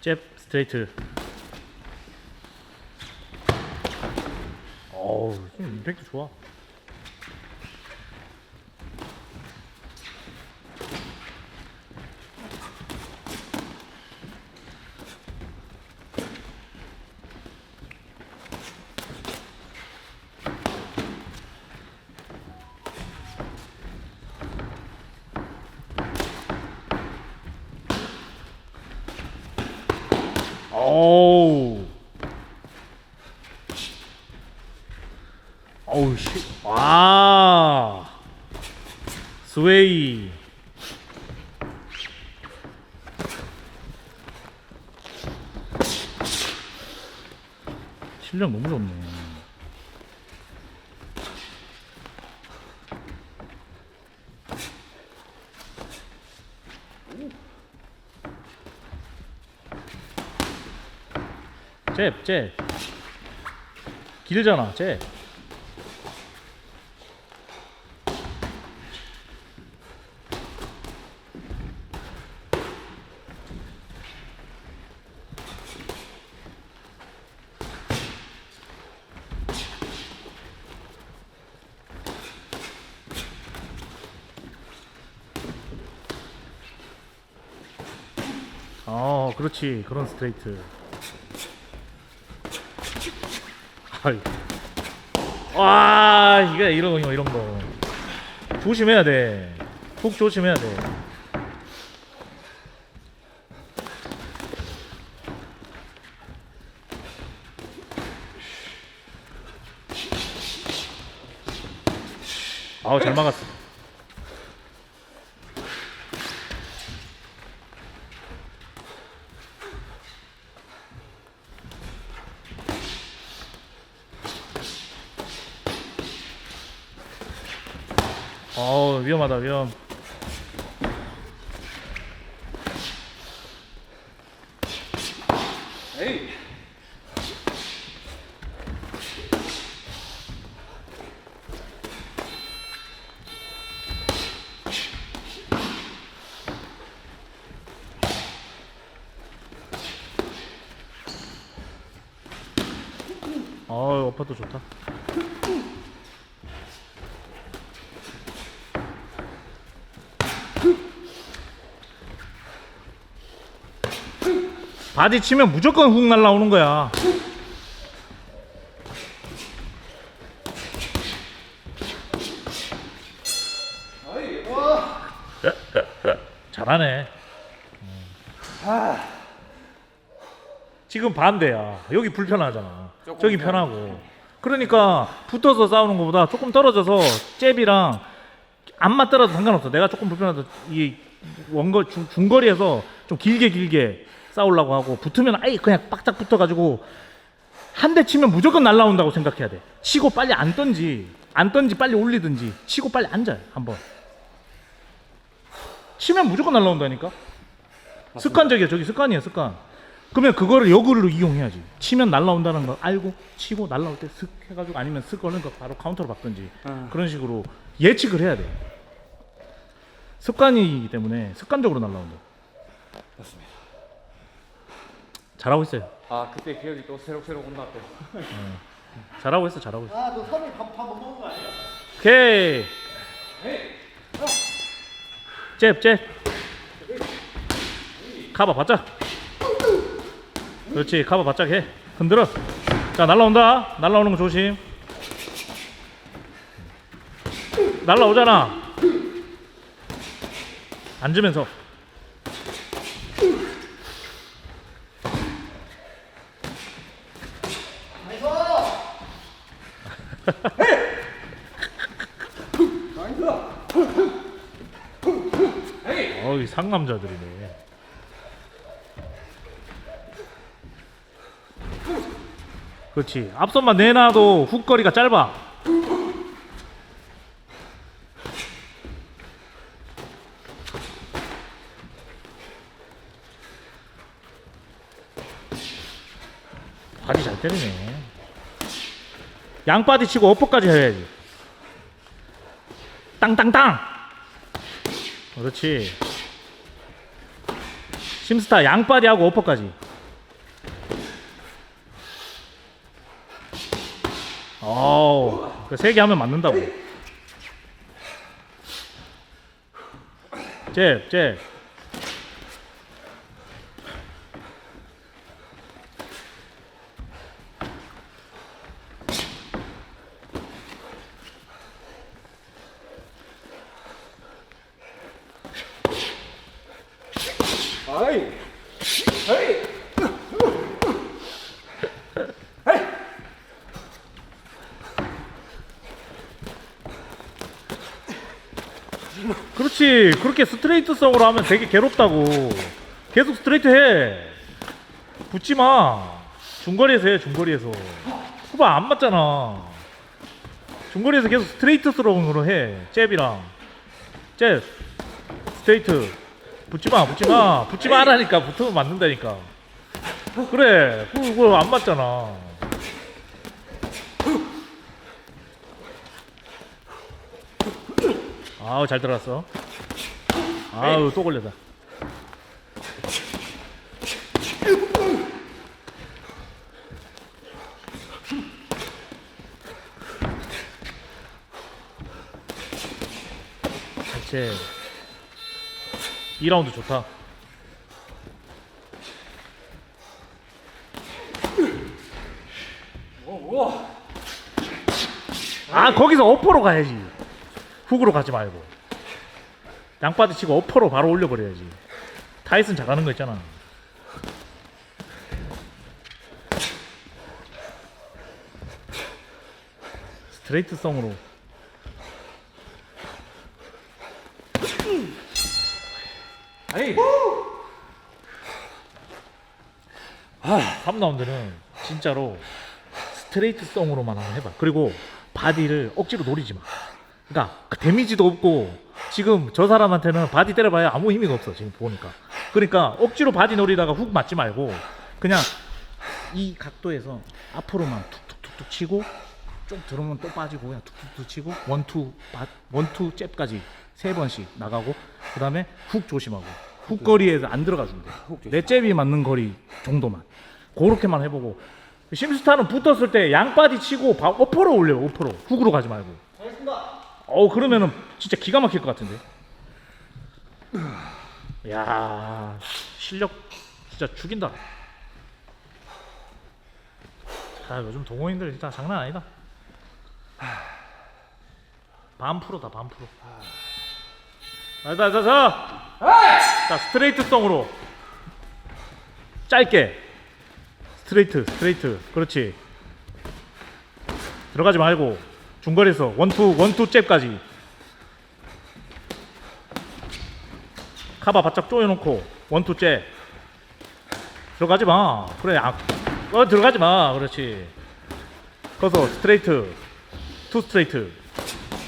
잽 스트레이트. 어우 임팩트 좋아 어우 어우 씨. 와. 스웨이. 실력 너무 좋네. 잽, 잽. 길잖아, 잽. 어, 그렇지. 그런 스트레이트. 아이. 와, 이게 이런 거, 이런 거. 조심해야 돼. 훅 조심해야 돼. 아우, 잘 막았어. 어 위험하다 위험. 에이. 어 어퍼도 좋다. 바디 치면 무조건 훅 날라오는 거야. 잘하네. 지금 반대야. 여기 불편하잖아. 저기 편하고. 그러니까 붙어서 싸우는 것보다 조금 떨어져서 잽이랑 안 맞더라도 상관없어. 내가 조금 불편하다. 이 원거 중, 중거리에서 좀 길게 길게 싸우려고 하고 붙으면 아예 그냥 빡짝 붙어가지고 한 대 치면 무조건 날라온다고 생각해야 돼. 치고 빨리 앉던지 안 던지 빨리 올리든지 치고 빨리 앉아요 한번. 치면 무조건 날라온다니까. 습관적이야 저기 습관이야 습관. 그러면 그거를 역으로 이용해야지. 치면 날라온다는 걸 알고 치고 날라올 때 슥 해가지고 아니면 슥 거는 거 바로 카운터로 바든지 어. 그런 식으로 예측을 해야 돼. 습관이기 때문에 습관적으로 날라온다. 맞습니다. 잘하고 있어요. 아, 그때 기억이 또 새록새록 온다 또. 잘하고 있어 잘하고 있어. 아, 너 선을 밥못 먹은 거 아니야? 오케이. 잽 잽. 카바 바짝. 그렇지 카바 바짝 해. 흔들어. 자 날라온다. 날라오는 거 조심. 날라오잖아. 앉으면서. 어이 상남자들이네. 그렇지. 앞선만 내놔도 훅거리가 짧아. 바디 잘 때리네. 양바디 치고 어퍼까지 해야지. 땅땅땅. 그렇지. 심스타 양바디하고 어퍼까지. 어우, 세개 하면 맞는다고. 잽, 잽. 그렇지. 그렇게 스트레이트 성으로 하면 되게 괴롭다고. 계속 스트레이트 해. 붙지 마. 중거리에서 해, 중거리에서. 후반 안 맞잖아. 중거리에서 계속 스트레이트스러운으로 해. 잽이랑. 잽. 스트레이트. 붙지 마, 붙지 마. 붙지 마라니까. 붙으면 맞는다니까. 그래. 그거 안 맞잖아. 아우, 잘 들어갔어. 아우, 또 걸렸다. 대체 2라운드 좋다. 아 거기서 어퍼로 가야지. 훅으로 가지 말고. 양바디 치고 어퍼로 바로 올려버려야지. 타이슨 잘하는 거 있잖아. 스트레이트 성으로. 아이. 3라운드는 진짜로 스트레이트 성으로만 한번 해봐. 그리고 바디를 억지로 노리지 마. 그러니까 그 데미지도 없고 지금 저 사람한테는 바디 때려봐야 아무 힘이 없어 지금 보니까. 그러니까 억지로 바디 노리다가 훅 맞지 말고 그냥 이 각도에서 앞으로만 툭툭툭툭 치고 좀 들어오면 또 빠지고 그냥 툭툭툭 치고 원투 바, 원투 잽까지 세 번씩 나가고 그 다음에 훅 조심하고 훅 거리에서 안 들어가 준대. 내 잽이 맞는 거리 정도만 그렇게만 해보고 심스타는 붙었을 때 양바디 치고 바, 어퍼로 올려 어퍼로 훅으로 가지 말고. 어 그러면은 진짜 기가 막힐 것 같은데. 야 실력 진짜 죽인다. 아 요즘 동호인들 진짜 장난 아니다. 반 프로다 반 프로. 자자자 자. 자 스트레이트 성으로 짧게 스트레이트 스트레이트 그렇지. 들어가지 말고 중거리에서 원투 원투 잽까지. 카바 바짝 조여놓고 원투 잽. 들어가지 마. 그래 아, 어 들어가지 마. 그렇지. 거기서 스트레이트. 투 스트레이트.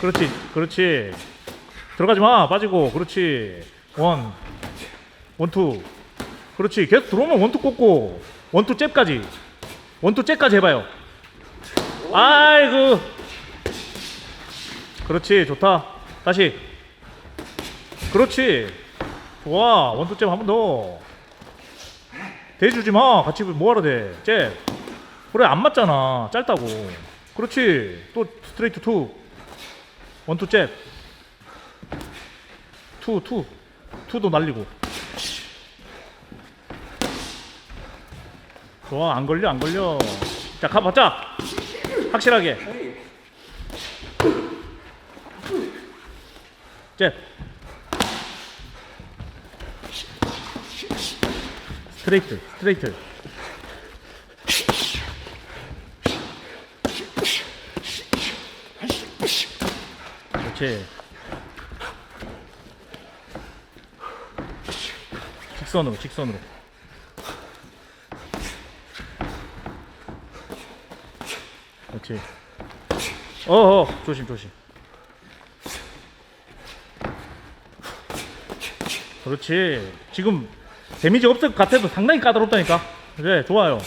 그렇지 그렇지. 들어가지 마. 빠지고. 그렇지. 원. 원투. 그렇지. 계속 들어오면 원투 꽂고 원투 잽까지. 원투 잽까지 해봐요. 아이고 그렇지 좋다. 다시. 그렇지. 좋아. 원투 잽 한 번더. 대주지 마. 같이 뭐하러 대잽. 그래 안 맞잖아. 짧다고. 그렇지. 또 스트레이트 투. 원투 잽. 투, 투. 투도 날리고. 좋아, 안 걸려, 안 걸려. 자, 가봤자. 확실하게. 아이. 잽. 스트레이트, 스트레이트. 그렇지. 직선으로, 직선으로. 그렇지. 어어, 조심, 조심. 그렇지. 지금 데미지 없을 것 같아도 상당히 까다롭다니까. 그래, 좋아요.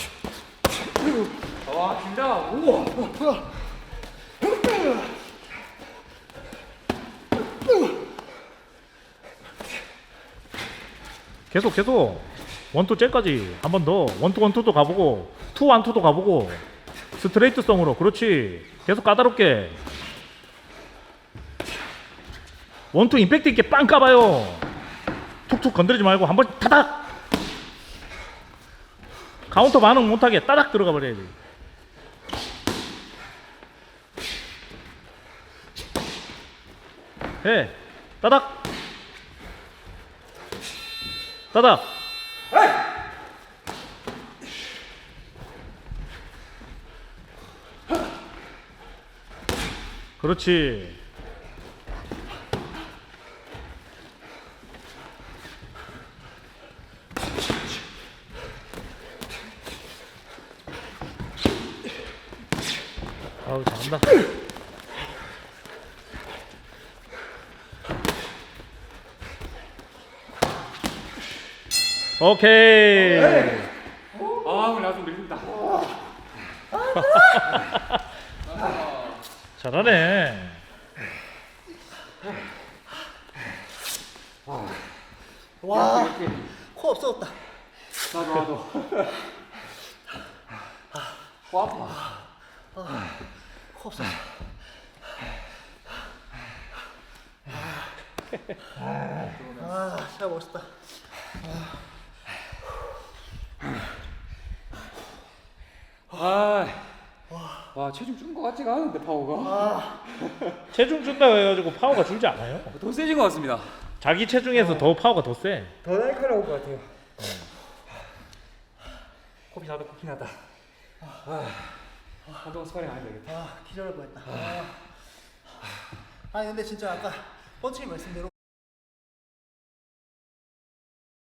와 진짜 우와. 계속 계속 원투 째까지 한 번 더 원투 원투도 가보고 투 원투도 가보고 스트레이트성으로 그렇지 계속 까다롭게 원투 임팩트 있게 빵 까봐요 툭툭 건드리지 말고 한 번 타닥! 카운터 반응 못하게 따닥 들어가 버려야지 해. 따닥! 따닥! 그렇지 아우 잘한다 오케이 아 오늘 나좀 밀린다 잘하네 와, 코 없어졌다. 나도 나도 코 아파 코 없어졌어. 아, 진짜 멋있다. 아 와 체중 준거 같지가 않은데 파워가. 체중 준다고 해가지고 파워가 줄지 않아요? 더 세진 것 같습니다. 자기 체중에서 더 파워가 더 세. 더 날카로울 것 같아요. 코피 나다 코피 나다. 아 한동안 스파링 안 되겠다. 아, 기절할 뻔했다. 아. 아니 근데 진짜 아까 펀치님 말씀대로